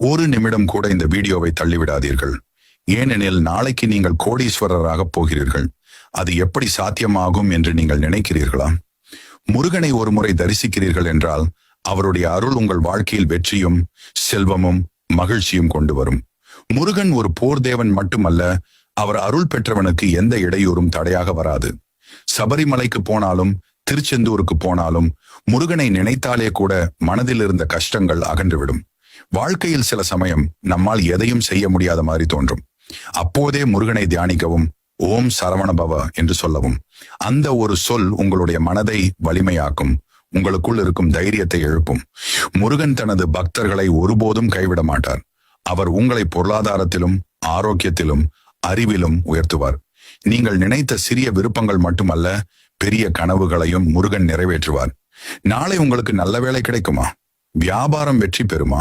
ஒரு நிமிடம் கூட இந்த வீடியோவை தள்ளிவிடாதீர்கள். ஏனெனில் நாளைக்கு நீங்கள் கோடீஸ்வரராக போகிறீர்கள். அது எப்படி சாத்தியமாகும் என்று நீங்கள் நினைக்கிறீர்களா? முருகனை ஒருமுறை தரிசிக்கிறீர்கள் என்றால் அவருடைய அருள் உங்கள் வாழ்க்கையில் வெற்றியும் செல்வமும் மகிழ்ச்சியும் கொண்டு வரும். முருகன் ஒரு போர் தேவன் மட்டுமல்ல அவர் அருள் பெற்றவனுக்கு எந்த இடையூறும் தடையாக வராது. சபரிமலைக்கு போனாலும் திருச்செந்தூருக்கு போனாலும் முருகனை நினைத்தாலே கூட மனதில் இருந்த கஷ்டங்கள் அகன்றுவிடும். வாழ்க்கையில் சில சமயம் நம்மால் எதையும் செய்ய முடியாத மாதிரி தோன்றும். அப்போதே முருகனை தியானிக்கவும் ஓம் சரவண பவ என்று சொல்லவும். அந்த ஒரு சொல் உங்களுடைய மனதை வலிமையாக்கும் உங்களுக்குள் இருக்கும் தைரியத்தை எழுப்பும். முருகன் தனது பக்தர்களை ஒருபோதும் கைவிட மாட்டார். அவர் உங்களை பொருளாதாரத்திலும் ஆரோக்கியத்திலும் அறிவிலும் உயர்த்துவார். நீங்கள் நினைத்த சிறிய விருப்பங்கள் மட்டுமல்ல பெரிய கனவுகளையும் முருகன் நிறைவேற்றுவார். நாளை உங்களுக்கு நல்ல வேலை கிடைக்குமா? வியாபாரம் வெற்றி பெறுமா?